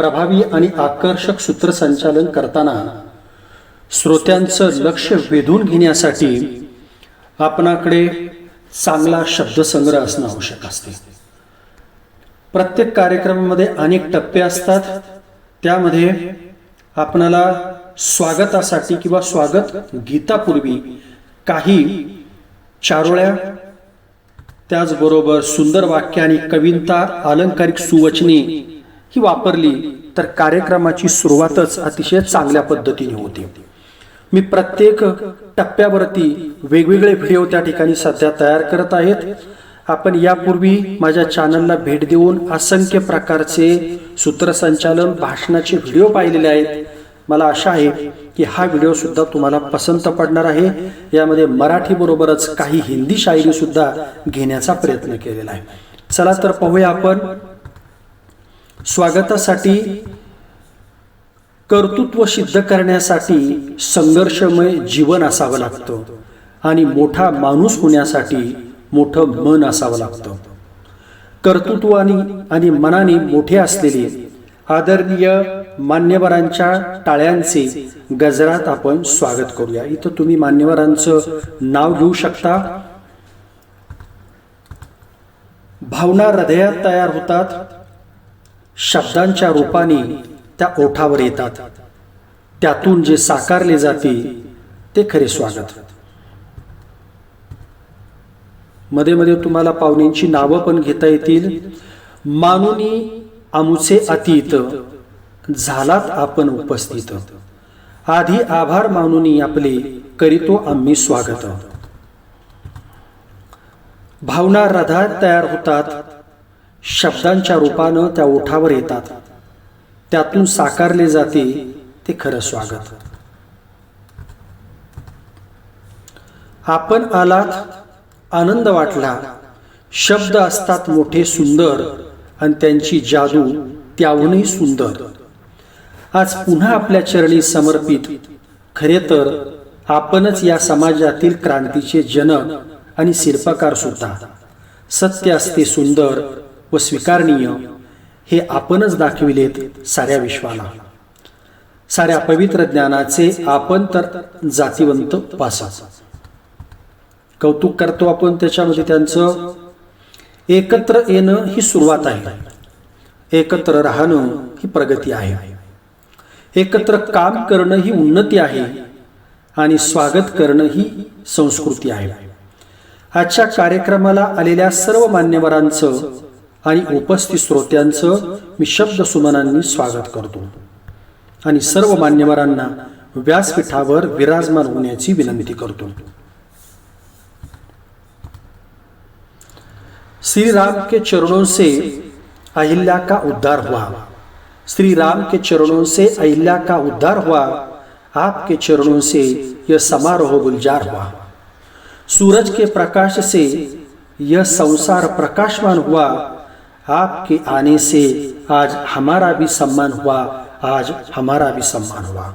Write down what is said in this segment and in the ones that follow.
प्रभावी आणि आकर्षक सूत्रसंचालन करताना श्रोत्यांचं लक्ष वेधून घेण्यासाठी आपणाकडे चांगला शब्दसंग्रह असणं आवश्यक असते. प्रत्येक कार्यक्रमामध्ये अनेक टप्पे असतात. त्यामध्ये आपणाला स्वागतासाठी किंवा स्वागत गीतापूर्वी काही चारोळ्या त्याचबरोबर सुंदर वाक्य आणि कविता अलंकारिक सुवचने ही वापरली तर कार्यक्रमाची सुरुवातच अतिशय चांगल्या पद्धतीने होती. मी प्रत्येक टप्प्यावरती वेगवेगळे व्हिडिओ त्या ठिकाणी सध्या तयार करत आहेत. आपण यापूर्वी माझ्या चॅनलला भेट देऊन असंख्य प्रकारचे सूत्रसंचालन भाषणाचे व्हिडिओ पाहिलेले आहेत. मला आशा आहे की हा व्हिडिओ सुद्धा तुम्हाला पसंत पडणार आहे. यामध्ये मराठी बरोबरच काही हिंदी शायरी सुद्धा घेण्याचा प्रयत्न केलेला आहे. चला तर पाहूया आपण स्वागतासाठी कर्तृत्व सिद्ध करण्यासाठी संघर्षमय जीवन असावं लागतं आणि मोठा माणूस होण्यासाठी मोठं मन असावं लागतं. कर्तृत्वाने आणि मनाने मोठे असलेले आदरणीय मान्यवरांच्या टाळ्यांचे गजरात आपण स्वागत करूया. इथं तुम्ही मान्यवरांचं नाव घेऊ शकता. भावना हृदयात तयार होतात. शब्दांच्या रूपाने त्या ओठावर येतात. त्यातून जे साकारले जाते ते खरे स्वागत. मध्ये मध्ये तुम्हाला पाहुण्यांची नावं पण घेता येतील. मानुनी आमुचे अतीत झालात आपण उपस्थित. आधी आभार मानुनी आपले करीतो आम्ही स्वागत. भावना रधात तयार होतात. शब्दांच्या रूपानं त्या ओठावर येतात. त्यातून साकारले जाते ते खरं स्वागत. आपण आलात आनंद वाटला. शब्द असतात मोठे सुंदर आणि त्यांची जादू त्याहूनही सुंदर. आज पुन्हा आपल्या चरणी समर्पित. खरे तर आपणच या समाजातील क्रांतीचे जनक आणि शिल्पकार सुद्धा. सत्य असते सुंदर व स्वीकारणीय हे आपणच दाखविलेत साऱ्या विश्वाला. साऱ्या पवित्र ज्ञानाचे आपण तर जातीवंत पासा कौतुक करतो आपण त्याच्यामध्ये त्यांचं. एकत्र येणं ही सुरुवात आहे. एकत्र राहणं ही प्रगती आहे. एकत्र काम करणं ही उन्नती आहे आणि स्वागत करणं ही संस्कृती आहे. आजच्या कार्यक्रमाला आलेल्या सर्व मान्यवरांचं आणि उपस्थित श्रोत्यांचं मी शब्द सुमनांनी स्वागत करतो. आणि सर्व मान्यवरांना व्यासपीठावर विराजमान होण्याची विनंती करतो. श्री राम के चरणों से अहिल्या का उद्धार हुआ. श्री राम के चरणों से अहिल्या का उद्धार हुआ आपके चरणों से यह समारोह गुलजार हुआ. सूरज के प्रकाश से यह संसार प्रकाशमान हुआ आपके आने से आज हमारा भी सम्मान हुआ आज हमारा भी सम्मान हुआ।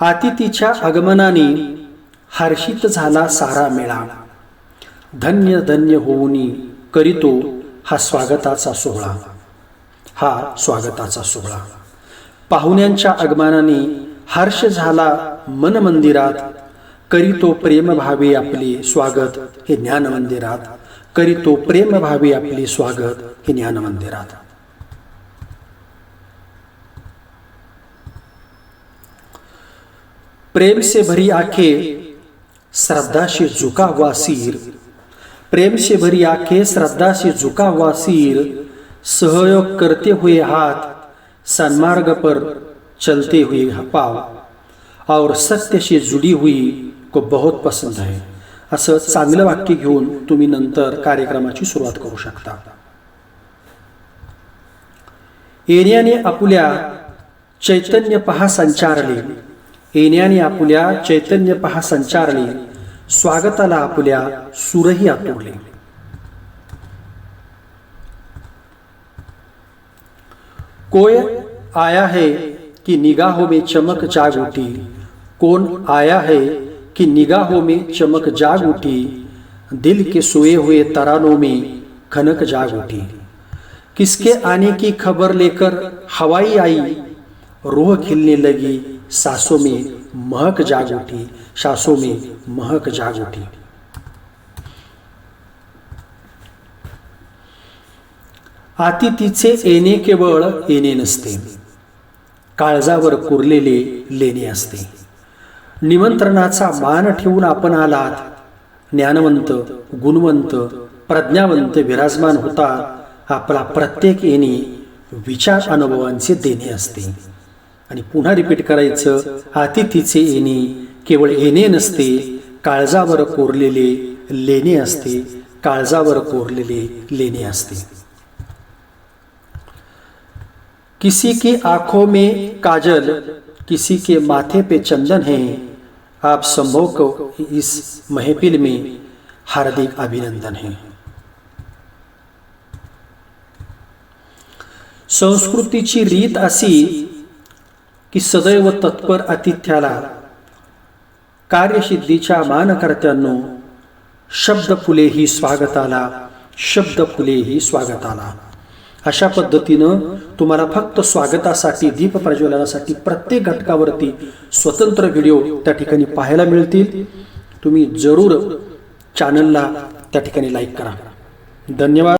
अतिथीच्या आगमनाने हर्षित झाला सारा मेळा। धन्य धन्य होऊन करीतो हा स्वागताचा सोहळा। हा स्वागताचा सोहळा। पाहुण्यांच्या आगमनाने हर्ष झाला मन मंदिरात करीतो प्रेम भावे आपले स्वागत हे ज्ञान मंदिरात करीतो प्रेम भावे आपले स्वागत हे ज्ञान मंदिरात प्रेम से भरी आंखें श्रद्धा से झुका हुआ सिर. प्रेम से भरी आंखें श्रद्धा से झुका हुआ सिर. सहयोग करते हुए हाथ सन्मार्ग पर चलते हुए पाव. और सत्य से जुडी हुई को बहुत पसंद आहे. असं चांगलं वाक्य घेऊन तुम्ही नंतर कार्यक्रमाची सुरुवात करू शकता. येण्याने आपुल्या चैतन्य पहा संचारले येण्याने आपुल्या चैतन्य पहा संचारले स्वागताला आपुल्या सुरही आतुरले. कोय आया है कि निगाहों में चमक जाग उठी कौन आया है कि निगाहों में चमक जाग उठी दिल के सोए हुए तरानों में खनक जाग उठी। किसके आने की खबर लेकर हवाई आई रोह खिलने लगी सासों में महक जाग उठी सासों में महक जाग उठी। आतिथीचे येणे केवळ येणे नसते काळजावर कुरलेले लेणे असते। निमंत्रणाचा मान ठेवून आपण आलात. ज्ञानवंत गुणवंत प्रज्ञावंत विराजमान होता आपला प्रत्येक येणे विचार अनुभवांचे देणे असते. आणि पुन्हा रिपीट करायचं अतिथीचे येणे केवळ येणे नसते काळजावर कोरलेले लेणे असते काळजावर कोरलेले लेणे असते. किसी की आंखों में काजल किसी के माथे पे चंदन है आप संभव को इस महफिल में हार्दिक अभिनंदन है। संस्कृतीची रीत अशी की सदैव तत्पर आतिथ्याला कार्यसिद्धीच्या मानकर्त्यांनो शब्द फुले ही स्वागताला शब्द फुले ही स्वागताला। अशा पद्धतीनं तुम्हाला फक्त स्वागतासाठी दीप प्रज्वलनासाठी प्रत्येक घटकावरती स्वतंत्र व्हिडिओ त्या ठिकाणी पाहायला मिळतील. तुम्ही जरूर चॅनलला त्या ठिकाणी लाईक करा. धन्यवाद.